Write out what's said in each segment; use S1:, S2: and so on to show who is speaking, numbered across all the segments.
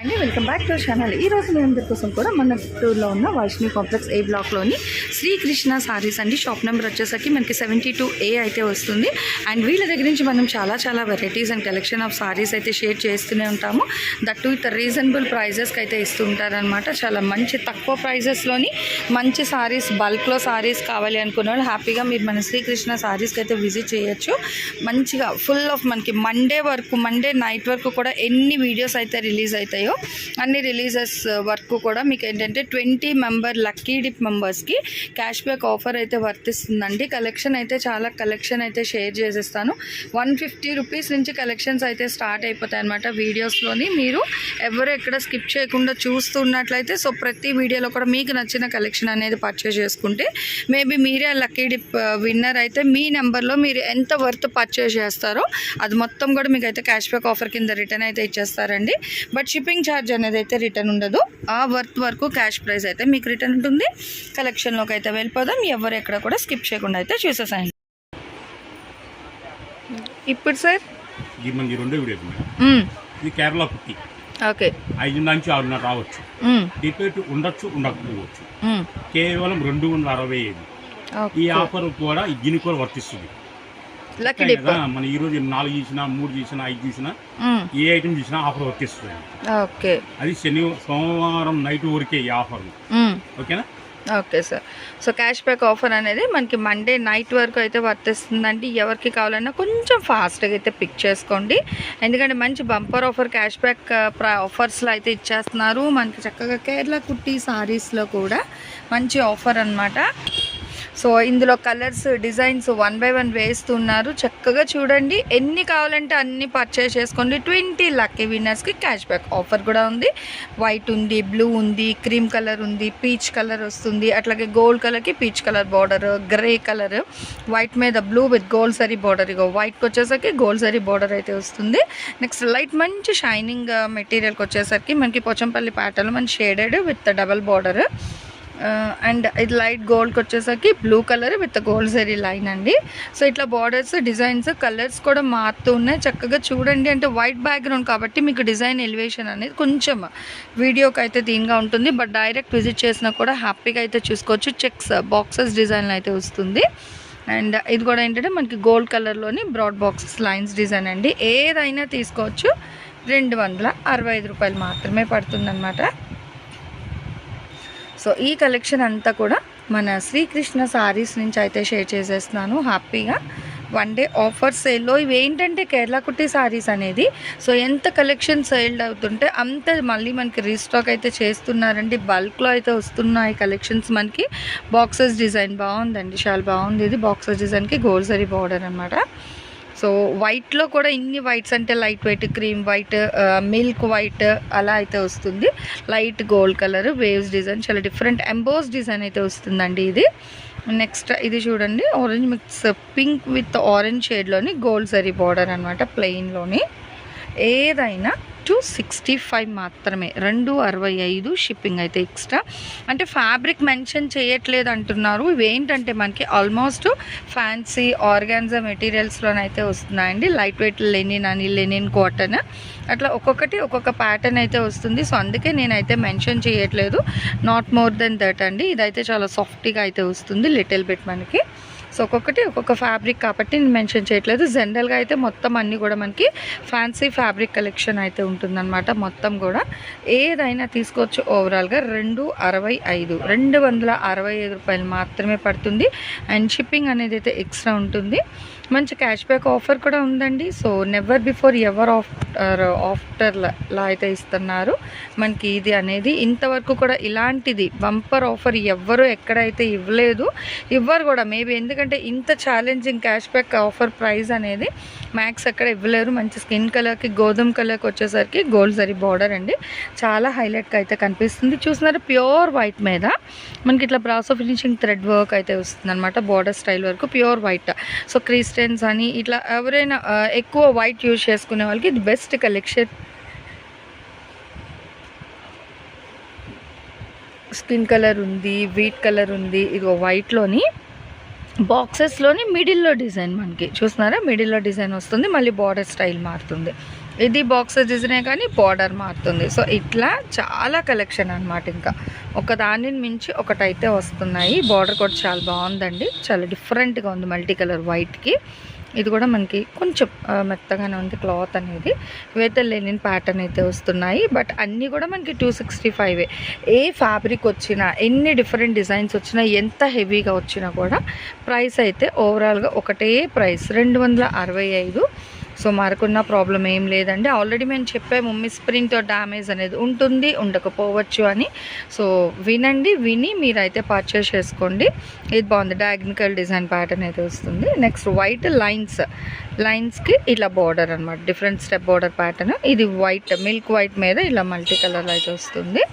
S1: And welcome back to channel. ఈ రోజు మీ అందరి కోసం కూడా మన చిత్తూరులో ఉన్న వైష్ణవి కాంప్లెక్స్ ఏ బ్లాక్లోని శ్రీకృష్ణ సారీస్ అండి. షాప్ నెంబర్ వచ్చేసరికి మనకి సెవెంటీ టూ ఏ అయితే వస్తుంది. అండ్ వీళ్ళ దగ్గర నుంచి మనం చాలా చాలా varieties and collection of saris అయితే షేర్ చేస్తూనే ఉంటాము. దట్ విత్ రీజనబుల్ ప్రైజెస్కి అయితే ఇస్తూ ఉంటారనమాట చాలా మంచి తక్కువ ప్రైజెస్లోని మంచి సారీస్ బల్క్లో సారీస్ కావాలి అనుకున్న వాళ్ళు హ్యాపీగా మీరు మన శ్రీకృష్ణ సారీస్కి అయితే విజిట్ చేయొచ్చు. మంచిగా ఫుల్ ఆఫ్ మనకి మండే వరకు మండే నైట్ వరకు కూడా ఎన్ని వీడియోస్ అయితే రిలీజ్ అవుతాయి అన్ని రిలీజెస్ వరకు uh, కూడా మీకు ఏంటంటే ట్వంటీ మెంబర్ లక్కీ డిప్ మెంబర్స్కి క్యాష్ బ్యాక్ ఆఫర్ అయితే వర్తిస్తుందండి. కలెక్షన్ అయితే చాలా కలెక్షన్ అయితే షేర్ చేసేస్తాను. వన్ ఫిఫ్టీ రూపీస్ నుంచి కలెక్షన్స్ అయితే స్టార్ట్ అయిపోతాయి అనమాట వీడియోస్లోని మీరు ఎవరు ఎక్కడ స్కిప్ చేయకుండా చూస్తున్నట్లయితే సో ప్రతి వీడియోలో కూడా మీకు నచ్చిన కలెక్షన్ అనేది పర్చేస్ చేసుకుంటే మేబీ మీరే లక్కీ డిప్ విన్నర్ అయితే మీ నెంబర్లో మీరు ఎంత వర్త్ పర్చేస్ చేస్తారో అది మొత్తం కూడా మీకు అయితే క్యాష్ బ్యాక్ ఆఫర్ కింద రిటర్న్ అయితే ఇచ్చేస్తారండి. బట్ షిప్పింగ్ ఛార్జ్ అనేది అయితే రిటర్న్ ఉండదు. ఆ వర్త్ వరకు క్యాష్ ప్రైస్ అయితే మీకు రిటర్న్ ఉంటుంది. కలెక్షన్లోకి అయితే వెళ్ళిపోదాం. ఎవరు ఎక్కడ కూడా స్కిప్ చేయకుండా అయితే చూసేసాయండి. ఇప్పుడు సార్?
S2: ఇది మనకి రెండో వీడియో మేడం ఇది కేరళ పుట్టి
S1: ఓకే.
S2: ఐదు నుంచి ఆరున్నర రావచ్చు. టికెట్ ఉండొచ్చు ఉండకపోవచ్చు. కేవలం రెండు వందల అరవై ఐదు. ఈ ఆఫర్ కూడా దీనికి కూడా వర్తిస్తుంది.
S1: లక్కీ డిప్
S2: కదా, మన ఈ రోజు నాలుగు చేసినా మూడు చేసినా ఐదు చేసినా ఏ ఐటమ్ చేసినా ఆఫర్ వర్తిస్తుంది.
S1: ఓకే.
S2: అది శని సోమవారం నైట్ వరకే ఈ ఆఫర్ ఓకేనా?
S1: Okay sir. So cash back offer అనేది మనకి మండే నైట్ వరకు అయితే వర్తిస్తుందండి. ఎవరికి కావాలన్నా కొంచెం ఫాస్ట్గా అయితే పిక్ చేసుకోండి. ఎందుకంటే మంచి బంపర్ ఆఫర్ క్యాష్ బ్యాక్ ఆఫర్స్లో అయితే ఇచ్చేస్తున్నారు. మనకి చక్కగా కేరళ కుట్టి సారీస్లో కూడా మంచి ఆఫర్ అన్నమాట. సో ఇందులో colours designs one by one వేస్తున్నారు. చక్కగా చూడండి ఎన్ని కావాలంటే అన్ని పర్చేస్ చేసుకోండి. ట్వంటీ లక్కీ విన్నర్స్కి క్యాష్ బ్యాక్ ఆఫర్ కూడా ఉంది. వైట్ ఉంది బ్లూ ఉంది క్రీమ్ కలర్ ఉంది పీచ్ కలర్ వస్తుంది. అట్లాగే గోల్డ్ కలర్కి peach colour border grey colour white మీద blue with gold zari border ఇగో వైట్కి వచ్చేసరికి గోల్డ్ సరీ బార్డర్ అయితే వస్తుంది. నెక్స్ట్ లైట్ మంచి షైనింగ్ మెటీరియల్కి uh, వచ్చేసరికి మనకి పోచంపల్లి ప్యాటర్న్ మంచి shaded with double border Uh, and ఇది లైట్ గోల్డ్కి వచ్చేసరికి blue colour with gold zari line అండి. సో ఇట్లా బార్డర్స్ డిజైన్స్ కలర్స్ కూడా మారుతూ ఉన్నాయి. చక్కగా చూడండి అంటే వైట్ బ్యాక్గ్రౌండ్ కాబట్టి మీకు డిజైన్ ఎలివేషన్ అనేది కొంచెం వీడియోకి అయితే దీనిగా ఉంటుంది. బట్ డైరెక్ట్ విజిట్ చేసినా కూడా హ్యాపీగా అయితే చూసుకోవచ్చు. చెక్స్ బాక్సెస్ డిజైన్ అయితే వస్తుంది. అండ్ uh, ఇది కూడా ఏంటంటే మనకి గోల్డ్ కలర్లోని బ్రాడ్ బాక్సెస్ లైన్స్ డిజైన్ అండి. ఏదైనా తీసుకోవచ్చు. రెండు వందల అరవై ఐదు రూపాయలు మాత్రమే పడుతుందన్నమాట. సో ఈ కలెక్షన్ అంతా కూడా మన శ్రీకృష్ణ సారీస్ నుంచి అయితే షేర్ చేసేస్తున్నాను హ్యాపీగా. వన్ డే ఆఫర్ సేల్లో ఇవి ఏంటంటే కేరళ కుట్టి సారీస్ అనేది. సో ఎంత కలెక్షన్ సేల్డ్ అవుతుంటే అంత మళ్ళీ మనకి రీస్టాక్ అయితే చేస్తున్నారండి. బల్క్లో అయితే వస్తున్నాయి కలెక్షన్స్ మనకి. బాక్సెస్ డిజైన్ బాగుందండి. చాలా బాగుంది. ఇది బాక్సెస్ డిజైన్కి గోల్సరీ బార్డర్ అనమాట సో వైట్లో కూడా ఇన్ని వైట్స్ అంటే light white cream white milk white అలా అయితే వస్తుంది. Light gold colour waves design చాలా డిఫరెంట్ ఎంబోస్ డిజైన్ అయితే వస్తుందండి ఇది. నెక్స్ట్ ఇది చూడండి orange mix pink with orange షేడ్లోని gold sari border అనమాట ప్లెయిన్లోని. ఏదైనా టూ సిక్స్టీ ఫైవ్ మాత్రమే. రెండు అరవై ఐదు షిప్పింగ్ అయితే ఎక్స్ట్రా. అంటే ఫ్యాబ్రిక్ మెన్షన్ చేయట్లేదు అంటున్నారు. ఇవేంటంటే మనకి ఆల్మోస్ట్ ఫ్యాన్సీ ఆర్గాన్జా మెటీరియల్స్లోనైతే వస్తున్నాయండి. లైట్ వెయిట్ లెనిన్ అని లెనిన్ కాటన్. అట్లా ఒక్కొక్కటి ఒక్కొక్క ప్యాటర్న్ అయితే వస్తుంది. సో అందుకే నేనైతే మెన్షన్ చేయట్లేదు. నాట్ మోర్ దెన్ దట్ అండి. ఇదైతే చాలా సాఫ్ట్గా అయితే వస్తుంది. లిటిల్ బిట్ మనకి. సో ఒక్కొక్కటి ఒక్కొక్క ఫ్యాబ్రిక్ కాబట్టి నేను మెన్షన్ చేయట్లేదు. జనరల్గా అయితే మొత్తం అన్నీ కూడా మనకి ఫ్యాన్సీ ఫ్యాబ్రిక్ కలెక్షన్ అయితే ఉంటుందన్నమాట మొత్తం కూడా. ఏదైనా తీసుకోవచ్చు ఓవరాల్గా రెండు అరవై ఐదు. రెండు వందల అరవై ఐదు రూపాయలు మాత్రమే పడుతుంది. అండ్ షిప్పింగ్ అనేది అయితే ఎక్స్ట్రా ఉంటుంది. మంచి క్యాష్ బ్యాక్ ఆఫర్ కూడా ఉందండి. So never before ever after after లా అయితే ఇస్తున్నారు. మనకి ఇది అనేది ఇంతవరకు కూడా ఇలాంటిది. బంపర్ ఆఫర్ ఎవ్వరు ఎక్కడైతే ఇవ్వలేదు. ఇవ్వరు కూడా మేబీ ఎందుకంటే ఇంత challenging cash back offer price అనేది మ్యాక్స్ అక్కడ ఇవ్వలేరు. మంచి స్కిన్ కలర్కి గోధుమ కలర్కి వచ్చేసరికి గోల్డ్ జరీ బార్డర్ అండి. చాలా హైలైట్గా అయితే కనిపిస్తుంది. చూసినారు? ప్యూర్ వైట్ మీద మనకి ఇట్లా బ్రాసో ఫినిషింగ్ థ్రెడ్ వర్క్ అయితే వస్తుంది అనమాట బార్డర్ స్టైల్ వరకు. ప్యూర్ వైట్ సో క్రిస్టియన్స్ అని ఇట్లా ఎవరైనా ఎక్కువ వైట్ యూజ్ చేసుకునే వాళ్ళకి ఇది బెస్ట్ కలెక్షన్ స్కిన్ కలర్ ఉంది వీట్ కలర్ ఉంది. ఇది వైట్లోని బాక్సెస్లోని మిడిల్లో డిజైన్ మనకి. చూస్తున్నారా? మిడిల్లో డిజైన్ వస్తుంది మళ్ళీ బార్డర్ స్టైల్ మారుతుంది. ఇది బాక్సెస్ డిజైనే కానీ బార్డర్ మారుతుంది. సో ఇట్లా చాలా కలెక్షన్ అనమాట ఇంకా. ఒక దానిని మించి ఒకటైతే వస్తున్నాయి. బార్డర్ కూడా చాలా బాగుందండి. చాలా డిఫరెంట్గా ఉంది మల్టీ కలర్ వైట్కి ఇది కూడా మనకి కొంచెం మెత్తగానే ఉంది క్లాత్ అనేది. ఇవైతే లెనిన్ ప్యాటర్న్ అయితే వస్తున్నాయి. బట్ అన్నీ కూడా మనకి టూ సిక్స్టీ ఫైవ్ ఏ ఫ్యాబ్రిక్ వచ్చినా ఎన్ని డిఫరెంట్ డిజైన్స్ వచ్చినా ఎంత హెవీగా వచ్చినా కూడా ప్రైస్ అయితే ఓవరాల్గా ఒకటే ప్రైస్ రెండు వందల అరవై ఐదు. సో మరకున్న ప్రాబ్లం ఏం లేదండి. ఆల్రెడీ మేము చెప్పాము మిస్ప్రింట్ డ్యామేజ్ అనేది ఉంటుంది ఉండకపోవచ్చు అని. సో వినండి విని మీరైతే పర్చేస్ చేసుకోండి. ఇది బాగుంది డయాగ్నికల్ డిజైన్ ప్యాటర్న్ అయితే వస్తుంది. నెక్స్ట్ వైట్ లైన్స్ లైన్స్కి ఇలా బార్డర్ అనమాట డిఫరెంట్ స్టెప్ బార్డర్ ప్యాటర్న్ ఇది వైట్ మిల్క్ వైట్ మీద ఇలా మల్టీ కలర్ అయితే వస్తుంది.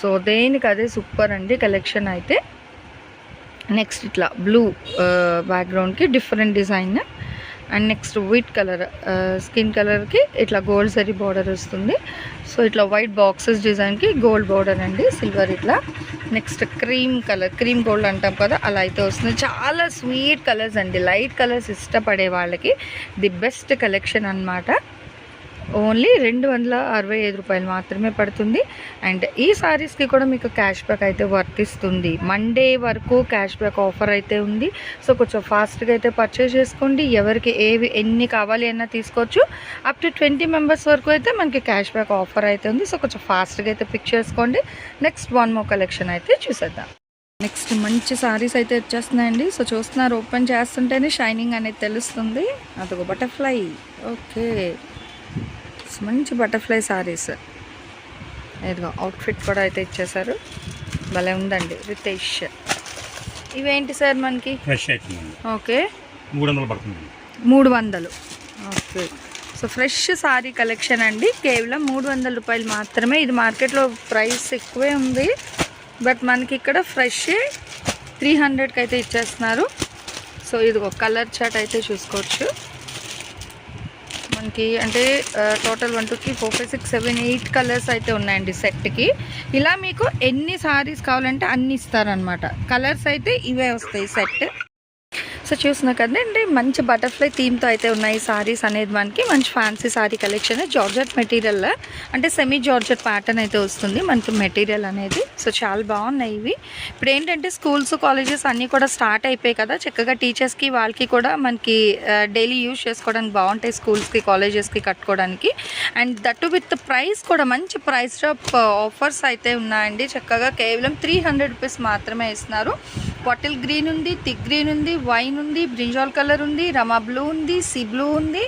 S1: సో దేనికి అదే సూపర్ అండి కలెక్షన్ అయితే. నెక్స్ట్ ఇట్లా blue బ్యాక్గ్రౌండ్కి different design and next white colour skin కలర్కి ఇట్లా గోల్డ్ సరీ బార్డర్ వస్తుంది. సో ఇట్లా వైట్ బాక్సెస్ డిజైన్కి గోల్డ్ బార్డర్ అండి సిల్వర్ ఇట్లా. Next cream colour cream gold అంటాం కదా అలా అయితే వస్తుంది. చాలా స్వీట్ కలర్స్ అండి లైట్ కలర్స్ ఇష్టపడే వాళ్ళకి ది బెస్ట్ కలెక్షన్ అన్నమాట. ఓన్లీ రెండు వందల అరవై ఐదు రూపాయలు మాత్రమే పడుతుంది. అండ్ ఈ సారీస్కి కూడా మీకు క్యాష్ బ్యాక్ అయితే వర్తిస్తుంది మండే వరకు క్యాష్ బ్యాక్ ఆఫర్ అయితే ఉంది. సో కొంచెం ఫాస్ట్గా అయితే పర్చేస్ చేసుకోండి. ఎవరికి ఏవి ఎన్ని కావాలి అన్నా తీసుకోవచ్చు. అప్ టు ట్వంటీ మెంబర్స్ వరకు అయితే మనకి క్యాష్ బ్యాక్ ఆఫర్ అయితే ఉంది. సో కొంచెం ఫాస్ట్గా అయితే పిక్ చేసుకోండి. నెక్స్ట్ వన్ మో కలెక్షన్ అయితే చూసేద్దాం. నెక్స్ట్ మంచి సారీస్ అయితే వచ్చేస్తున్నాయండి. సో చూస్తున్నారు ఓపెన్ చేస్తుంటేనే షైనింగ్ అనేది తెలుస్తుంది. అదొక బటర్ఫ్లై. ఓకే. మంచి బటర్ఫ్లై సారీస్. ఇదిగో అవుట్ఫిట్ కూడా అయితే ఇచ్చేసారు భలే ఉందండి రితేష్. ఇవేంటి సార్ మనకి?
S2: Fresh
S1: okay.
S2: మూడు వందలు పడుతుందండి.
S1: మూడు వందలు okay. So fresh sari collection అండి. కేవలం మూడు వందల రూపాయలు మాత్రమే. ఇది మార్కెట్లో ప్రైస్ ఎక్కువే ఉంది. బట్ మనకి ఇక్కడ ఫ్రెష్ త్రీ హండ్రెడ్కి అయితే ఇచ్చేస్తున్నారు. సో ఇది ఒక కలర్ చాట్ అయితే చూసుకోవచ్చు. మనకి అంటే total one two three four five six seven eight colours అయితే ఉన్నాయండి సెట్కి ఇలా మీకు ఎన్ని సారీస్ కావాలంటే అన్ని ఇస్తారనమాట కలర్స్ అయితే ఇవే వస్తాయి సెట్ సో చూసిన కదండి మంచి బటర్ఫ్లై థీమ్తో అయితే ఉన్నాయి సారీస్ అనేది మనకి. మంచి fancy sari collection georgette material అంటే సెమీ జార్జెట్ ప్యాటర్న్ అయితే వస్తుంది మనకి మెటీరియల్ అనేది. సో చాలా బాగున్నాయి ఇవి. ఇప్పుడు ఏంటంటే స్కూల్స్ కాలేజెస్ అన్నీ కూడా స్టార్ట్ అయిపోయాయి కదా. చక్కగా టీచర్స్కి వాళ్ళకి కూడా మనకి డైలీ యూజ్ చేసుకోవడానికి బాగుంటాయి స్కూల్స్కి కాలేజెస్కి కట్టుకోవడానికి. అండ్ దట్టు విత్ ప్రైస్ కూడా మంచి ప్రైస్ ఆఫర్స్ అయితే ఉన్నాయండి. చక్కగా కేవలం త్రీ హండ్రెడ్ రూపీస్ మాత్రమే ఇస్తున్నారు. బాటిల్ గ్రీన్ ఉంది థిక్ గ్రీన్ ఉంది వైన్ ఉంది బ్రింజాల్ కలర్ ఉంది రమా బ్లూ ఉంది సీ బ్లూ ఉంది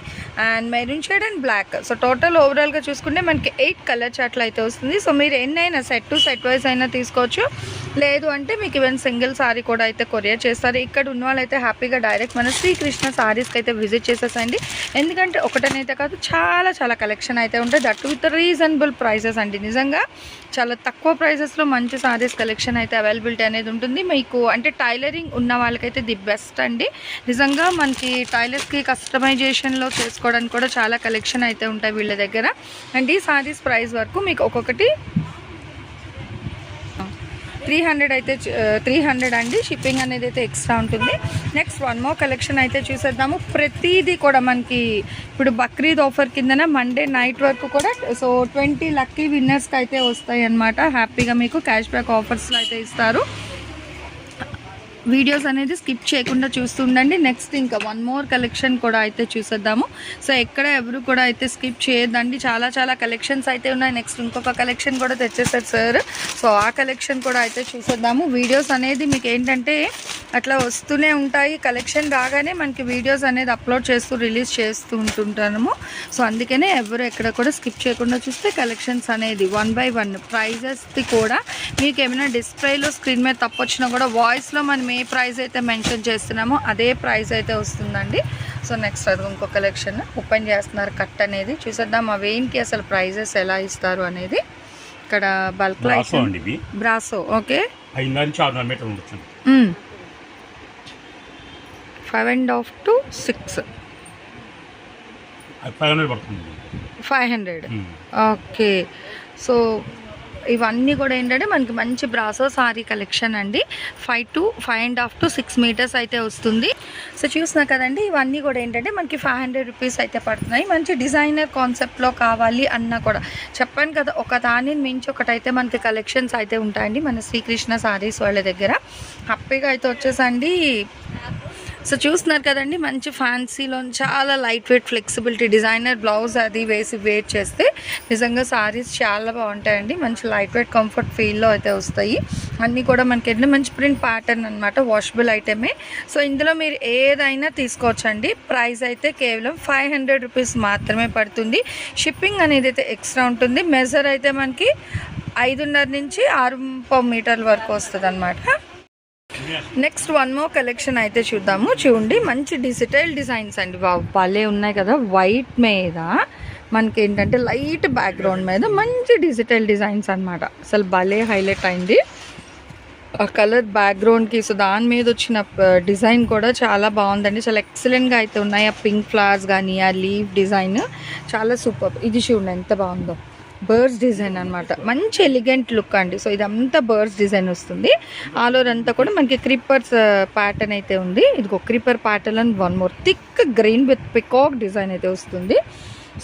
S1: and maroon shade and black. So total ఓవరాల్గా చూసుకుంటే మనకి ఎయిట్ కలర్ చాట్లు అయితే వస్తుంది. సో మీరు ఎన్నైనా సెట్ టు సెట్ వైజ్ అయినా తీసుకోవచ్చు. లేదు అంటే మీకు ఈవెన్ సింగిల్ సారీ కూడా అయితే కొరియర్ చేస్తారు. ఇక్కడ ఉన్న వాళ్ళైతే హ్యాపీగా డైరెక్ట్ మన శ్రీకృష్ణ సారీస్కి అయితే విజిట్ చేసేసండి. ఎందుకంటే ఒకటనైతే కాదు చాలా చాలా కలెక్షన్ అయితే ఉంటాయి. దట్ విత్ రీజనబుల్ ప్రైసెస్ అండి. నిజంగా చాలా తక్కువ ప్రైసెస్లో మంచి సారీస్ కలెక్షన్ అయితే అవైలబిలిటీ అనేది ఉంటుంది. మీకు అంటే టైలరింగ్ ఉన్న వాళ్ళకైతే ది బెస్ట్ అండి. నిజంగా మనకి టైలర్స్కి కస్టమైజేషన్లో చేసుకోవడానికి కూడా చాలా కలెక్షన్ అయితే ఉంటాయి వీళ్ళ దగ్గర. అండ్ ఈ సారీస్ ప్రైస్ వరకు మీకు ఒక్కొక్కటి త్రీ హండ్రెడ్ అయితే త్రీ హండ్రెడ్ అండి. షిప్పింగ్ అనేది అయితే ఎక్స్ట్రా ఉంటుంది. నెక్స్ట్ వన్ మోర్ కలెక్షన్ అయితే చూసేద్దాము. ప్రతిదీ కూడా మనకి ఇప్పుడు బక్రీద్ ఆఫర్ కిందన మండే నైట్ వరకు కూడా సో ట్వంటీ లక్కీ విన్నర్స్కి అయితే వస్తాయి అనమాట హ్యాపీగా మీకు క్యాష్ బ్యాక్ ఆఫర్స్లో అయితే ఇస్తారు. వీడియోస్ అనేది స్కిప్ చేయకుండా చూస్తుండండి. నెక్స్ట్ ఇంకా వన్ మోర్ కలెక్షన్ కూడా అయితే చూసేద్దాము. సో ఎక్కడ ఎవరు కూడా అయితే స్కిప్ చేయొద్దండి. చాలా చాలా కలెక్షన్స్ అయితే ఉన్నాయి. నెక్స్ట్ ఇంకొక కలెక్షన్ కూడా తెచ్చేసారు సార్. సో ఆ కలెక్షన్ కూడా అయితే చూసేద్దాము. వీడియోస్ అనేది మీకు ఏంటంటే అట్లా వస్తూనే ఉంటాయి. కలెక్షన్ రాగానే మనకి వీడియోస్ అనేది అప్లోడ్ చేస్తూ రిలీజ్ చేస్తూ ఉంటుంటాము. సో అందుకనే ఎవరు ఎక్కడ కూడా స్కిప్ చేయకుండా చూస్తే కలెక్షన్స్ అనేది వన్ బై వన్ ప్రైజెస్ది కూడా. మీకు ఏమైనా డిస్ప్లేలో స్క్రీన్ మీద తప్పొచ్చినా కూడా వాయిస్లో మనం ఏ ప్రైస్ అయితే మెన్షన్ చేస్తున్నామో. అదే ప్రైస్ అయితే వస్తుందండి. సో నెక్స్ట్ అది ఇంకో కలెక్షన్ ఓపెన్ చేస్తున్నారు కట్ అనేది. చూసేద్దాం ఆ వెయిన్కి అసలు ప్రైజెస్ ఎలా ఇస్తారు అనేది. ఇక్కడ bulk
S2: brasso
S1: okay five and. Half to six
S2: five hundred.
S1: Okay so ఇవన్నీ కూడా ఏంటంటే మనకి మంచి బ్రాసో సారీ కలెక్షన్ అండి. Five to five and half to six metres అయితే వస్తుంది. సో చూసినా కదండి ఇవన్నీ కూడా ఏంటంటే మనకి ఫైవ్ హండ్రెడ్ రూపీస్ అయితే పడుతున్నాయి. మంచి డిజైనర్ కాన్సెప్ట్లో కావాలి అన్నా కూడా. చెప్పాను కదా ఒక దాని మించి ఒకటైతే మనకి కలెక్షన్స్ అయితే ఉంటాయండి మన శ్రీకృష్ణ సారీస్ వాళ్ళ దగ్గర. హ్యాపీగా అయితే వచ్చేసండి. సో చూస్తున్నారు కదండి మంచి ఫ్యాన్సీలో చాలా light weight flexibility designer blouse అది వేసి వెయిట్ చేస్తే నిజంగా సారీస్ చాలా బాగుంటాయండి. మంచి లైట్ వెయిట్ కంఫర్ట్ ఫీల్లో అయితే వస్తాయి. అన్నీ కూడా మనకి ఏంటంటే మంచి ప్రింట్ ప్యాటర్న్ అనమాట వాషబుల్ ఐటమే సో ఇందులో మీరు ఏదైనా తీసుకోవచ్చండి. ప్రైస్ అయితే కేవలం ఫైవ్ హండ్రెడ్ రూపీస్ మాత్రమే పడుతుంది. షిప్పింగ్ అనేది అయితే ఎక్స్ట్రా ఉంటుంది. మెజర్ అయితే మనకి ఐదున్నర నుంచి ఆరు మీటర్ల వరకు వస్తుంది అనమాట నెక్స్ట్ వన్ మోర్ కలెక్షన్ అయితే చూద్దాము. చూడండి మంచి డిజిటల్ డిజైన్స్ అండి వావ్, భలే ఉన్నాయి కదా వైట్ మీద మనకి ఏంటంటే లైట్ బ్యాక్గ్రౌండ్ మీద మంచి డిజిటల్ డిజైన్స్ అన్నమాట. అసలు భలే హైలైట్ అయింది. ఆ కలర్ బ్యాక్గ్రౌండ్కి సో దాని మీద వచ్చిన డిజైన్ కూడా చాలా బాగుందండి. చాలా ఎక్సలెంట్గా అయితే ఉన్నాయి. ఆ పింక్ ఫ్లవర్స్ కానీ ఆ లీవ్ డిజైన్ చాలా సూపర్ ఇది చూడండి ఎంత బాగుందో. బర్డ్స్ డిజైన్ అనమాట మంచి ఎలిగెంట్ లుక్ అండి. సో ఇదంతా బర్డ్స్ డిజైన్ వస్తుంది. ఆల్ ఓవర్ అంతా కూడా మనకి క్రిప్పర్స్ ప్యాటర్న్ అయితే ఉంది. ఇది ఒక creeper pattern and one more. Thick green with peacock design అయితే వస్తుంది.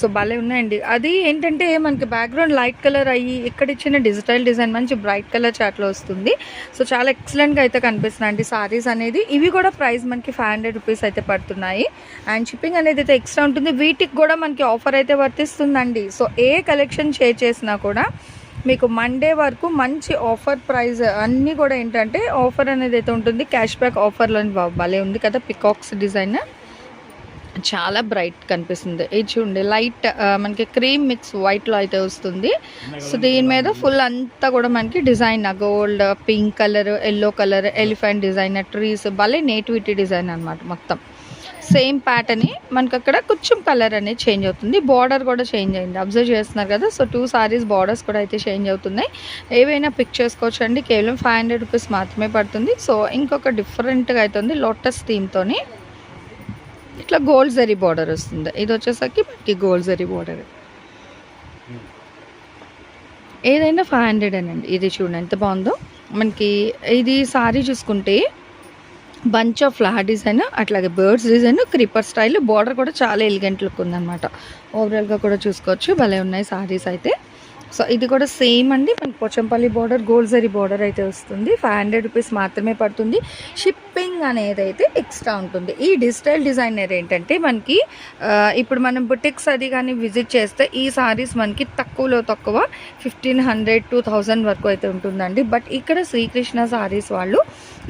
S1: సో భలే ఉన్నాయండి. అది ఏంటంటే మనకి బ్యాక్గ్రౌండ్ లైట్ కలర్ అయ్యి ఇక్కడ ఇచ్చిన డిజిటల్ డిజైన్ మంచి బ్రైట్ కలర్ చాట్లో వస్తుంది. సో చాలా ఎక్సలెంట్గా అయితే కనిపిస్తున్నాయి అండి సారీస్ అనేది. ఇవి కూడా ప్రైస్ మనకి ఫైవ్ హండ్రెడ్ రూపీస్ అయితే పడుతున్నాయి. అండ్ షిప్పింగ్ అనేది అయితే ఎక్స్ట్రా ఉంటుంది. వీటికి కూడా మనకి ఆఫర్ అయితే వర్తిస్తుందండి. సో ఏ కలెక్షన్ షేర్ చేసినా కూడా మీకు మండే వరకు మంచి ఆఫర్ ప్రైస్ అన్నీ కూడా ఏంటంటే ఆఫర్ అనేది అయితే ఉంటుంది. క్యాష్ బ్యాక్ ఆఫర్లో భలే ఉంది కదా పికాక్స్ డిజైన్ చాలా బ్రైట్ కనిపిస్తుంది. ఇది చూడండి లైట్ మనకి క్రీమ్ మిక్స్ వైట్లో అయితే వస్తుంది. సో దీని మీద ఫుల్ అంతా కూడా మనకి design gold pink colour yellow colour elephant design trees భలే నేటివిటీ డిజైన్ అన్నమాట మొత్తం. సేమ్ ప్యాటర్న్ మనకి అక్కడ కొంచెం కలర్ అనేది చేంజ్ అవుతుంది. బార్డర్ కూడా చేంజ్ అయింది. అబ్జర్వ్ చేస్తున్నారు కదా సో టూ సారీస్ బార్డర్స్ కూడా అయితే చేంజ్ అవుతున్నాయి. ఏవైనా పిక్ చేసుకోవచ్చు అండి కేవలం ఫైవ్ హండ్రెడ్ రూపీస్ మాత్రమే పడుతుంది. సో ఇంకొక డిఫరెంట్గా అవుతుంది లోటస్ థీమ్తోని ఇట్లా గోల్డ్ జరీ బార్డర్ వస్తుంది. ఇది వచ్చేసరికి మనకి గోల్డ్ జరీ బార్డర్. ఏదైనా ఫైవ్ హండ్రెడ్ అండి ఇది చూడండి ఎంత బాగుందో. మనకి ఇది సారీ చూసుకుంటే బంచ్ ఆఫ్ ఫ్లవర్ డిజైన్ అట్లాగే birds design creeper style border కూడా చాలా ఎలిగెంట్ లుక్ ఉందన్నమాట. ఓవరాల్గా కూడా చూసుకోవచ్చు. భలే ఉన్నాయి సారీస్ అయితే. సో ఇది కూడా సేమ్ అండి. మనకి Pochampally border gold zari border అయితే వస్తుంది. ఫైవ్ హండ్రెడ్ రూపీస్ మాత్రమే పడుతుంది. షిప్పింగ్ అనేది అయితే ఎక్స్ట్రా ఉంటుంది. ఈ డిజిటల్ డిజైనర్ ఏంటంటే మనకి ఇప్పుడు మనం బుటిక్స్ అది కానీ విజిట్ చేస్తే ఈ సారీస్ మనకి తక్కువలో తక్కువ ఫిఫ్టీన్ హండ్రెడ్ టూ థౌజండ్ వరకు అయితే ఉంటుందండి. బట్ ఇక్కడ శ్రీకృష్ణ సారీస్ వాళ్ళు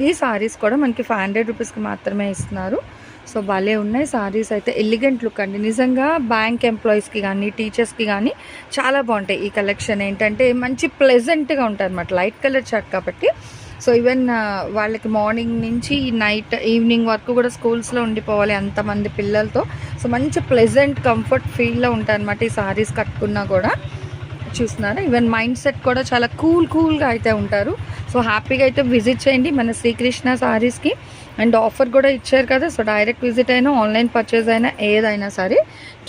S1: ఈ సారీస్ కూడా మనకి ఫైవ్ హండ్రెడ్ రూపీస్కి మాత్రమే ఇస్తున్నారు. సో భలే ఉన్నాయి సారీస్ అయితే. ఎలిగెంట్ లుక్ అండి. నిజంగా బ్యాంక్ ఎంప్లాయీస్కి కానీ టీచర్స్కి కానీ చాలా బాగుంటాయి ఈ కలెక్షన్ ఏంటంటే మంచి ప్లెజెంట్గా ఉంటుంది అనమాట లైట్ కలర్ షర్ట్ కాబట్టి. సో ఈవెన్ uh, వాళ్ళకి మార్నింగ్ నుంచి నైట్ ఈవినింగ్ వరకు కూడా స్కూల్స్లో ఉండిపోవాలి అంతమంది పిల్లలతో. సో మంచి ప్లెజెంట్ కంఫర్ట్ ఫీల్లో ఉంటాయి అనమాట ఈ సారీస్ కట్టుకున్నా కూడా. చూస్తున్నారా? ఈవెన్ మైండ్ సెట్ కూడా చాలా కూల్ కూల్గా అయితే ఉంటారు. సో హ్యాపీగా అయితే విజిట్ చేయండి మన శ్రీకృష్ణ సారీస్కి అండ్ ఆఫర్ కూడా ఇచ్చారు కదా సో డైరెక్ట్ విజిట్ అయినా ఆన్లైన్ పర్చేజ్ అయినా ఏదైనా సరే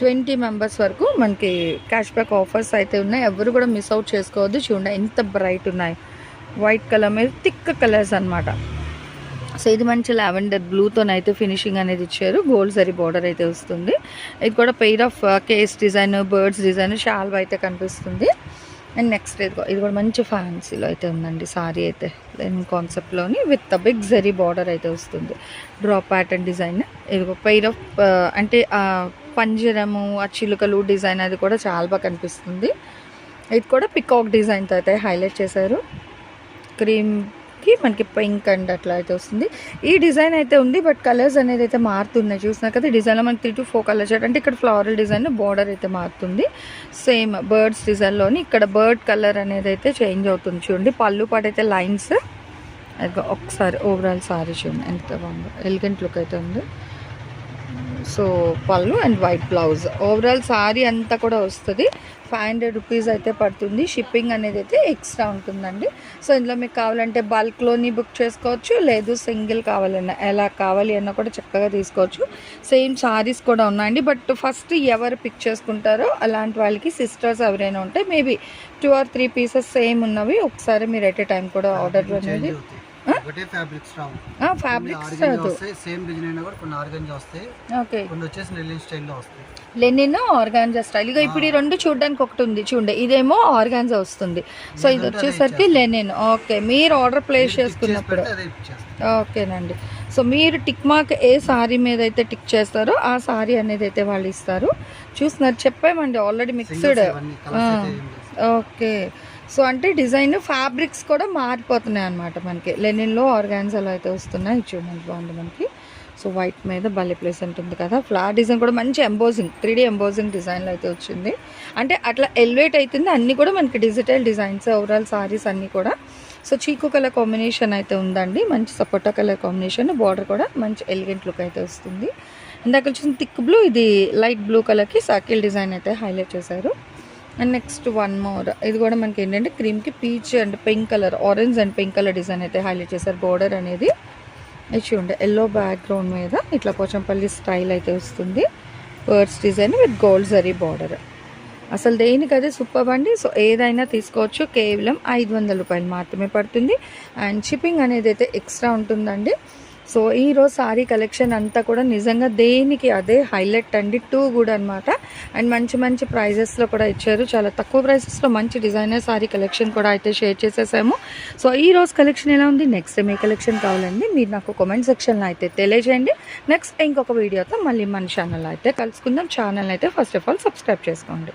S1: ట్వంటీ మెంబర్స్ వరకు మనకి క్యాష్ బ్యాక్ ఆఫర్స్ అయితే ఉన్నాయి. ఎవరు కూడా మిస్ అవుట్ చేసుకోవద్దు. చూడండి ఎంత బ్రైట్ ఉన్నాయి. వైట్ కలర్ మీద థిక్ కలర్స్ అన్నమాట. సో ఇది మంచి లావెండర్ బ్లూతోనైతే ఫినిషింగ్ అనేది ఇచ్చారు. గోల్డ్ సరీ బార్డర్ అయితే వస్తుంది. ఇది కూడా pair of case design birds design shawl అయితే కనిపిస్తుంది. అండ్ నెక్స్ట్ ఇది ఇది కూడా మంచి ఫ్యాన్సీలో అయితే ఉందండి. సారీ అయితే దెన్ కాన్సెప్ట్లోని విత్ బిగ్ జరీ బార్డర్ అయితే వస్తుంది. డ్రాప్ ప్యాటర్న్ డిజైన్ ఇది ఒక పెయిర్ ఆఫ్ అంటే uh, పంజరము ఆ చిలుకలు డిజైన్ అది కూడా చాలా బాగా కనిపిస్తుంది. ఇది కూడా పికాక్ డిజైన్తో అయితే హైలైట్ చేశారు. క్రీమ్ క్రీమ్కి మనకి పింక్ అండ్ అట్లా అయితే వస్తుంది. ఈ డిజైన్ అయితే ఉంది బట్ కలర్స్ అనేది అయితే మారుతున్నాయి. చూసినా కదా ఈ డిజైన్లో మనకి త్రీ టు ఫోర్ కలర్స్ అంటే ఇక్కడ ఫ్లవరల్ డిజైన్ బార్డర్ అయితే మారుతుంది. సేమ్ బర్డ్స్ డిజైన్లోని ఇక్కడ బర్డ్ కలర్ అనేది అయితే చేంజ్ అవుతుంది చూడండి. పళ్ళు పాటు అయితే లైన్స్ ఒకసారి ఓవరాల్ సారీ చూడండి. ఎంత బాగుందో ఎలిగెంట్ లుక్ అయితే ఉంది. సో పళ్ళు and white blouse. Overall sari అంతా కూడా వస్తుంది. ఫైవ్ హండ్రెడ్ రూపీస్ అయితే పడుతుంది. షిప్పింగ్ అనేది అయితే ఎక్స్ట్రా ఉంటుందండి. సో ఇందులో మీకు కావాలంటే బల్క్లోని బుక్ చేసుకోవచ్చు లేదు సింగిల్ కావాలన్నా. ఎలా కావాలి అన్నా కూడా చక్కగా తీసుకోవచ్చు. సేమ్ సారీస్ కూడా ఉన్నాయండి. బట్ ఫస్ట్ ఎవరు పిక్ చేసుకుంటారో అలాంటి వాళ్ళకి సిస్టర్స్ ఎవరైనా ఉంటే maybe two or three pieces same ఉన్నవి ఒకసారి మీరు ఎట్ ఏ టైం కూడా ఆర్డర్ అనేది
S3: ఒకటే ఫ్యాబ్రిక్స్ రావు.
S1: ఫ్యాబ్రిక్స్
S3: ఆర్గంజా వస్తాయి సేమ్ డిజైన్ అయినా కూడా కొన్ని ఆర్గంజా వస్తాయి.
S1: ఓకే.
S3: కొన్ని వచ్చేసి నెల్లిన్ స్టైల్లో వస్తాయి.
S1: లెనిన్ ఆర్గాన్జా స్టైల్ ఇక ఇప్పుడు ఈ రెండు చూడడానికి ఒకటి ఉంది చూడండి ఇదేమో ఆర్గాన్జా వస్తుంది. సో ఇది వచ్చేసరికి. లెనిన్ ఓకే మీరు ఆర్డర్ ప్లేస్ చేసుకున్నప్పుడు. ఓకేనండి. సో మీరు టిక్ మార్క్ ఏ సారీ మీద అయితే టిక్ చేస్తారో ఆ సారీ అనేది అయితే వాళ్ళు ఇస్తారు. చూస్తున్నారు. చెప్పామండి ఆల్రెడీ మిక్స్డ్. ఓకే సో అంటే డిజైన్ ఫ్యాబ్రిక్స్ కూడా మారిపోతున్నాయి అనమాట మనకి. లెనిన్లో ఆర్గాన్జాలో అయితే వస్తున్నాయి. చూడండి బాగుంది మనకి. సో వైట్ మీద భలే ప్లేస్ ఉంటుంది కదా. ఫ్లవర్ డిజైన్ కూడా మంచి ఎంబోజింగ్ త్రీ డీ ఎంబోజింగ్ డిజైన్లో అయితే వచ్చింది. అంటే అట్లా ఎలివేట్ అవుతుంది అన్నీ కూడా మనకి డిజిటల్ డిజైన్స్ ఓవరాల్ సారీస్ అన్నీ కూడా. సో చీకు కలర్ కాంబినేషన్ అయితే ఉందండి. మంచి సపోటా కలర్ కాంబినేషన్. బార్డర్ కూడా మంచి ఎలిగెంట్ లుక్ అయితే వస్తుంది. ఇందాక వచ్చిన థిక్ బ్లూ ఇది లైట్ బ్లూ కలర్కి సర్కిల్ డిజైన్ అయితే హైలైట్ చేశారు. అండ్ నెక్స్ట్ వన్ మోర్ ఇది కూడా మనకి ఏంటంటే క్రీమ్కి peach and pink colour orange and pink colour design అయితే హైలైట్ చేశారు. బోర్డర్ అనేది ఇది చూడండి ఎల్లో బ్యాక్గ్రౌండ్ మీద ఇట్లా పోచంపల్లి స్టైల్ అయితే వస్తుంది. Purse design with gold zari border అసలు దేనికి సూపర్ అండి? సో ఏదైనా తీసుకోవచ్చు. కేవలం ఐదు వందల రూపాయలు మాత్రమే పడుతుంది. అండ్ షిప్పింగ్ అనేది అయితే ఎక్స్ట్రా ఉంటుందండి. సో ఈరోజు సారీ కలెక్షన్ అంతా కూడా నిజంగా దేనికి అదే హైలైట్ అండి. టూ కూడా అనమాట అండ్ మంచి మంచి ప్రైజెస్లో కూడా ఇచ్చారు. చాలా తక్కువ ప్రైసెస్లో మంచి డిజైనర్ సారీ కలెక్షన్ కూడా అయితే షేర్ చేసేసాము. సో ఈ రోజు కలెక్షన్ ఎలా ఉంది? నెక్స్ట్ మీ కలెక్షన్ కావాలండి? మీరు నాకు కామెంట్ సెక్షన్లో అయితే తెలియజేయండి. నెక్స్ట్ ఇంకొక వీడియోతో మళ్ళీ మన ఛానల్లో అయితే కలుసుకుందాం. ఛానల్ అయితే ఫస్ట్ ఆఫ్ ఆల్ సబ్స్క్రైబ్ చేసుకోండి.